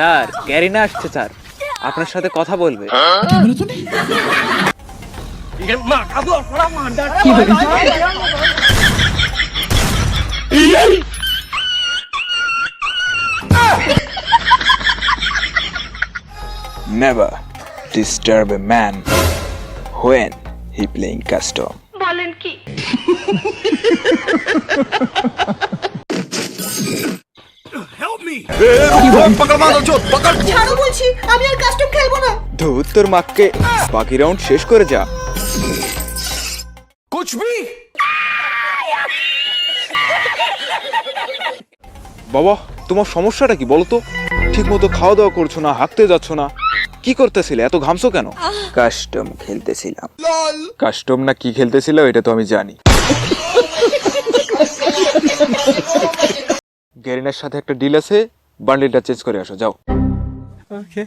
Sir corona আসছে sir আপনার সাথে কথা বলবে Never disturb a man when he playing custom. বলেন কি ছাড়ো বলছি আমি আর কাস্টম খেলব না। ধুত তোর মাকে। বাকি রাউন্ড শেষ করে যা। বাবা তোমার সমস্যাটা কি বলো তো? ঠিক মতো খাওয়া দাওয়া করছ না হাঁকতে যাচ্ছ না। কি করতেছিলে? এত ঘামছো কেন? কাস্টম খেলতেছিলাম। কাস্টম না কি খেলতেছিল এটা তো আমি জানি। গ্যারিনার সাথে একটা ডিল আছে বান্ডিলটা চেঞ্জ করে আসো যাও। ওকে